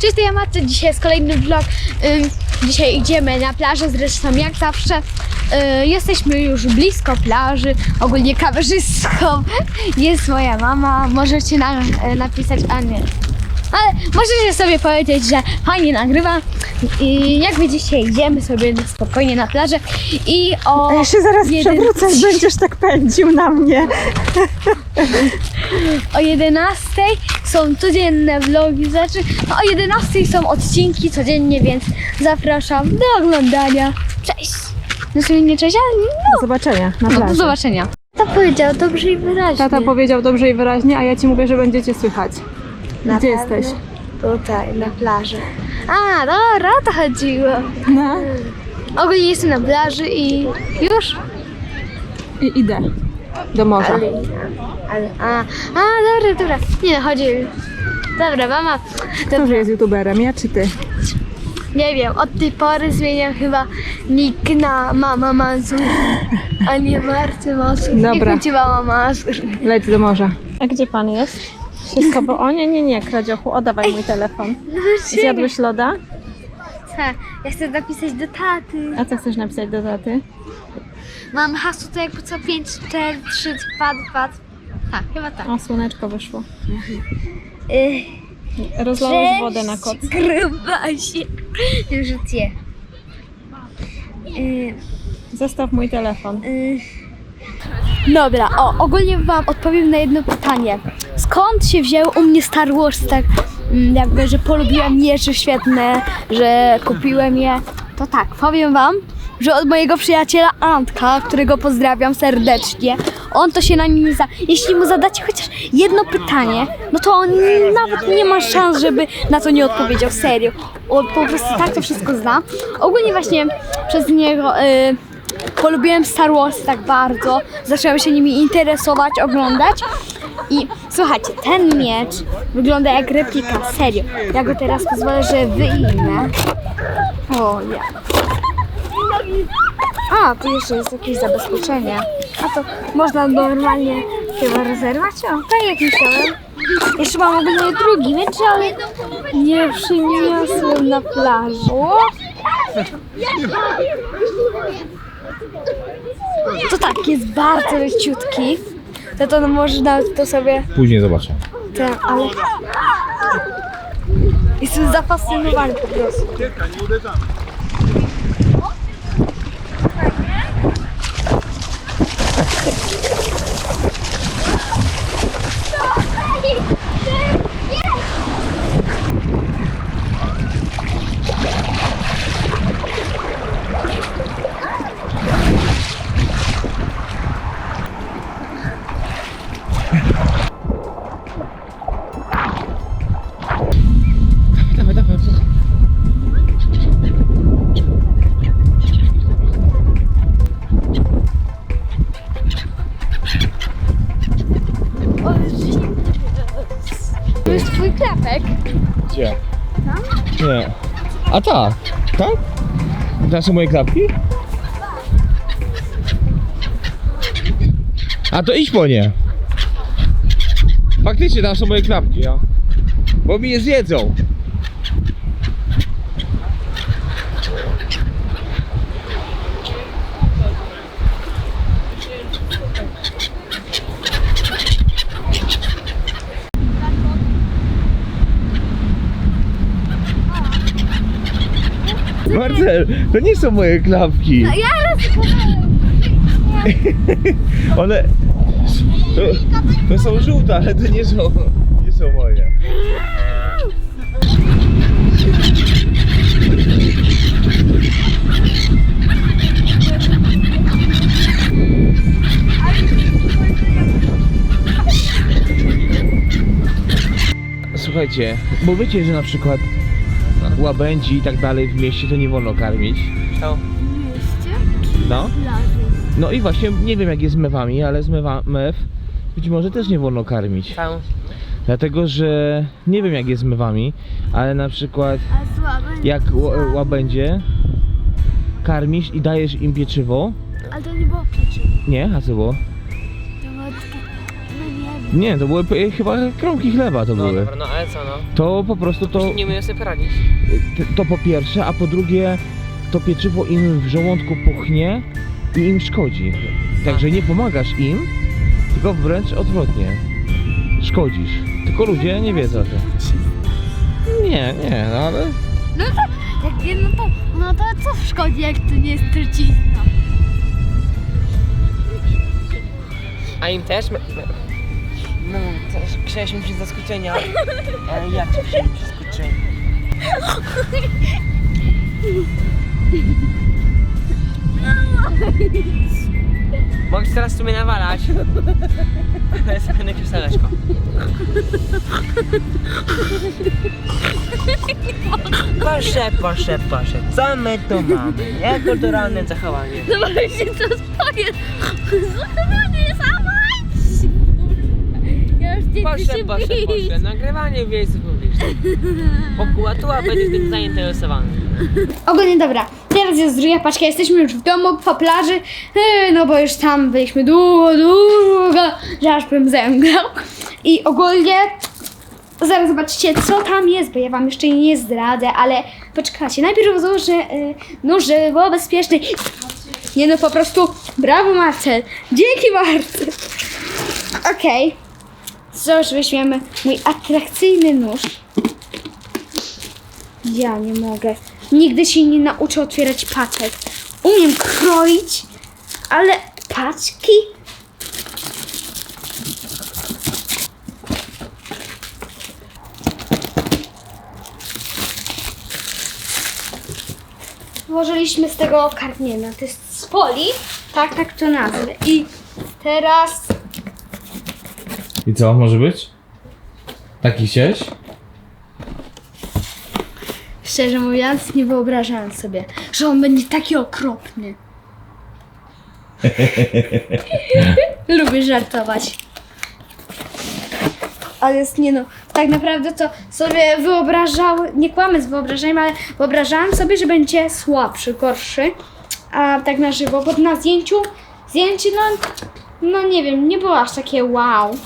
Cześć, to ja Matce, dzisiaj jest kolejny vlog. Dzisiaj idziemy na plażę, zresztą jak zawsze. Y, jesteśmy już blisko plaży, ogólnie kamerzystką jest moja mama. Możecie na, y, napisać, a nie. Ale możecie sobie powiedzieć, że fajnie nagrywa. I jak widzicie, idziemy sobie spokojnie na plażę i o... Ja się zaraz jeden- przewrócę będziesz tak pędził na mnie. O 11 są codzienne vlogi, znaczy no o 11 są odcinki codziennie, więc zapraszam do oglądania. Cześć! Znaczy nie cześć, ale Do zobaczenia na no, do plaży. zobaczenia. To powiedział dobrze i wyraźnie. Tata powiedział dobrze i wyraźnie, a ja ci mówię, że będziecie słychać. Na Gdzie pewno jesteś? Tutaj, na plaży. A, dobra, o to chodziło. No. Ogólnie jestem na plaży i już. I idę do morza. Ale, ale, a, a, dobra, dobra. Nie, chodzi. Dobra, mama. Kto że jest youtuberem, ja czy ty? Nie wiem, od tej pory zmieniam chyba nick na Mama Mazur, a nie Marty Mazur. Dobra. Nie będzie Mama Mazur. Leć do morza. A gdzie pan jest? Się schował. O nie, nie, nie, kradziochu, oddawaj mój telefon. Zjadłeś loda? Tak, ja chcę napisać do taty. A co chcesz napisać do taty? Mam hasło to jakby co 5, 4, 3, pad, pad. Tak, chyba tak. O, słoneczko wyszło. Yy, Rozlałeś wodę na koc. Grubasie. Już je. Yy, Zostaw mój telefon. Dobra, o, ogólnie wam odpowiem na jedno pytanie. Skąd się wziął u mnie Star Wars tak mm, jakby, że polubiłem miecze świetne, że kupiłem je? To tak, powiem wam, że od mojego przyjaciela Antka, którego pozdrawiam serdecznie, on to się na nim za... Jeśli mu zadacie chociaż jedno pytanie, no to on nawet nie ma szans, żeby na to nie odpowiedział, serio. On po prostu tak to wszystko zna. Ogólnie właśnie przez niego... y, polubiłem Star Wars tak bardzo, zaczęłam się nimi interesować, oglądać i słuchajcie, ten miecz wygląda jak replika, serio. Ja go teraz pozwolę, że wyjmę. O, ja. A, tu jeszcze jest jakieś zabezpieczenie. A to można normalnie chyba rezerwować? O, tak jak myślałem. Jeszcze mam ogólnie drugi miecz, ale nie przyniosłem na plażę. To tak, jest bardzo leciutki. To to można to sobie Później zobaczę. ten, ale... Jestem zafascynowany po prostu. Nie. A tak? Tak? To są moje klapki? A to idź po nie. Faktycznie tam są moje klapki, ja. Bo mi je zjedzą. Marcel, to nie są moje klapki. Ja One. To, to są żółte, ale to nie są, nie są moje. Słuchajcie, bo wiecie, że na przykład łabędzi i tak dalej w mieście to nie wolno karmić. No. No. No i właśnie nie wiem jak jest z mewami, ale z mewa, mew być może też nie wolno karmić. Dlatego, że nie wiem jak jest z mewami, ale na przykład jak ł- łabędzie karmisz i dajesz im pieczywo. Ale to nie było pieczywo. Nie? A co było? To było takie, no nie to były e, chyba kromki chleba to No były. dobra, no ale co no? To po prostu to, Nie umiem sobie poradzić. to po pierwsze, a po drugie to pieczywo im w żołądku puchnie i im szkodzi. Także nie pomagasz im, tylko wręcz odwrotnie. Szkodzisz. Tylko ludzie nie wiedzą o tym. Nie, nie, no ale No to, jak nie, no to, no to co szkodzi, jak to nie jest trucizna? A im też? Me- me- przyjść z zaskoczenia. Ale jak ci przyjść z zaskoczenia? Mogę teraz w sumie nawalać. Ale sobie na krzeseleczko. Proszę, proszę, proszę. Co my tu mamy? Niekulturalne zachowanie. Właśnie, to powiedz. Zachowanie samać! Ja już nie Proszę, proszę, proszę. Nagrywanie w miejscu publicznym. Pokłatuła będzie tym zainteresowany. Ogólnie dobra, teraz jest druga paczka, jesteśmy już w domu, po plaży, yy, no bo już tam byliśmy długo, długo, że aż bym zemdlał. I ogólnie, zaraz zobaczycie co tam jest, bo ja wam jeszcze nie zdradzę, ale poczekajcie, najpierw założę yy, nóż, żeby było bezpieczne. Nie no, po prostu brawo Marcel, dzięki Marcel. Okej, już weźmiemy mój atrakcyjny nóż. Ja nie mogę. Nigdy się nie nauczę otwierać paczek. Umiem kroić, ale paczki? Włożyliśmy z tego karniena. To jest z poli, tak, tak to nazwę. I teraz I co, może być? Taki chciałeś? Szczerze mówiąc, nie wyobrażałem sobie, że on będzie taki okropny. Lubię żartować. Ale jest nie no, tak naprawdę to sobie wyobrażałem, nie kłamę z wyobrażeniem, ale wyobrażałem sobie, że będzie słabszy, gorszy. A tak na żywo, bo na zdjęciu, zdjęcie no, no nie wiem, nie było aż takie wow.